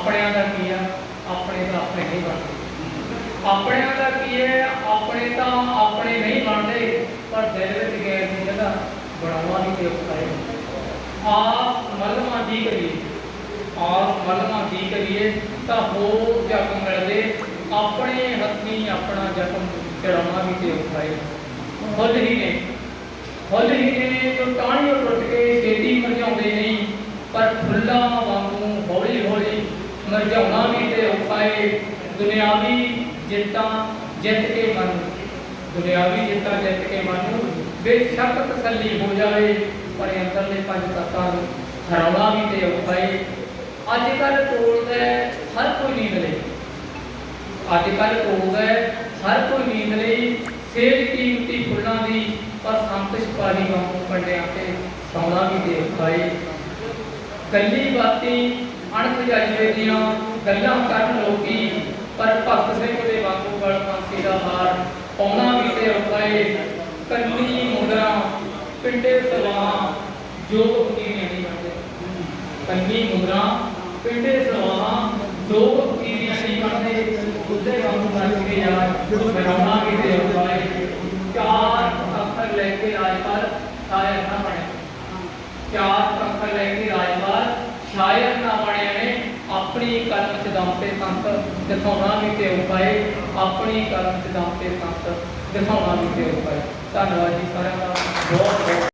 ਆਪਣਿਆਂ ਦਾ ਕੀ ਆ? ਆਪਣੇ ਤਾਂ ਆਪਣੇ ਨਹੀਂ ਬਣਦੇ। ਆਪਣਿਆਂ ਦਾ ਕੀ ਹੈ? ਆਪਣੇ ਤਾਂ ਆਪਣੇ ਨਹੀਂ ਬਣਦੇ, ਪਰ ਦਿਲ ਵਿੱਚ ਗੈਰ ਦੀ ਜਗ੍ਹਾ ਬਣਾਉਣਾ ਵੀ ਤੇ ਔਖਾ ਹੈ। ਮਲਮਾ ਦੀ ਕਰੀਏ। ਆਸ ਮਲਮਾ ਦੀ ਕਰੀਏ ਤਾਂ ਹੋਰ ਜ਼ਖਮ ਮਿਲਦੇ, ਆਪਣੇ ਹੱਥੀਂ ਆਪਣਾ ਜ਼ਖਮ ਚੜਾਉਣਾ ਵੀ ਤੇ ਔਖਾ ਹੈ। ਹੀ ਨੇ। ਫੁੱਲ ਹੀ ਨੇ ਜੋ ਟਾਹਣੀਆਂ ਟੁੱਟ ਕੇ ਛੇਤੀ ਮਰਜਾਉਂਦੇ ਨਹੀਂ, ਪਰ ਫੁੱਲਾਂ ਹੌਲੀ ਵੀ ਤੇ ਔਖਾ ਦੁਨਿਆਵੀ ਜਿੱਤਾਂ ਜਿੱਤ ਕੇ ਮਨ ਦੁਨਿਆਵੀ ਜਿੱਤਾਂ ਜਿੱਤ ਕੇ ਮਨ ਬੇਸ਼ੱਕ ਤਸੱਲੀ ਹੋ ਜਾਵੇ, ਪਰ ਅੰਦਰਲੇ ਪੰਜ ਤੱਤਾਂ ਨੂੰ ਹਰਾਉਣਾ ਵੀ ਤੇ ਔਖਾ ਅੱਜ ਕੱਲ ਟੋਲਦਾ ਹਰ ਕੋਈ ਨੀਂਦ ਲਈ ਅੱਜ ਕੱਲ ਟੋਲਦਾ ਹੈ ਹਰ ਕੋਈ ਨੀਂਦ ਲਈ ਸੇਜ ਕੀਮਤੀ ਫੁੱਲਾਂ ਦੀ ਪਰ ਸੰਤ ਸਿਪਾਹੀ ਵਾਂਗੂ ਕੰਡਿਆਂ ਤੇ ਸੌਣਾ ਵੀ ਤੇ ਔਖਾ ਹੈ ਗੱਲੀ ਬਾਤੀ ਅਣਖ ਜਾਈਏ ਦੀਆਂ ਗੱਲਾਂ ਕਰਨ ਲੋਕੀ, ਪਰ ਭਗਤ ਸਿੰਘ ਦੇ ਵਾਂਗੂ ਗਲ ਫਾਂਸੀ ਦਾ ਹਾਰ ਪਾਉਣਾ ਵੀ ਤੇ ਔਖਾ ਏ। ਕੰਨੀ ਮੁੰਦਰਾ, ਪਿੰਡੇ ਸਲਾਹਾਂ ਜੋ ਫਕੀਰੀਆਂ ਨਹੀਂ ਬਣਦੇ ਕੰਨੀ ਮੁੰਦਰਾ, ਪਿੰਡੇ ਸਲਾਹਾਂ ਜੋ ਫਕੀਰੀਆਂ ਨਹੀਂ ਬਣਦੇ ਉਹਦੇ ਵਾਂਗੂ ਬਣ ਕੇ ਯਾਰ ਬਣਾਉਣਾ ਵੀ ਤੇ ਔਖਾ ਏ। ਚਾਰ ਅੱਖਰ ਲੈ ਕੇ ਰਾਜਪਾਲ ਸ਼ਾਇਰ ਨਾ ਬਣੇ। ਚਾਰ ਪੰਖਰ ਲੈ ਕੇ ਰਾਜਪਾਲ ਸ਼ਾਇਰ ਨਾ ਬਣਿਆ ਨੇ ਆਪਣੀ ਕਲਮ ਚ ਦਮ ਤੇ ਸੰਤ ਦਿਖਾਉਣਾ ਵੀ ਤੇ ਉਪਾਏ ਆਪਣੀ ਕਲਮ ਚ ਤੇ ਸੰਤ ਦਿਖਾਉਣਾ ਵੀ ਤੇ ਉਪਾਏ ਧੰਨਵਾਦ ਜੀ ਸਾਰਿਆਂ ਦਾ। ਬਹੁਤ ਬਹੁਤ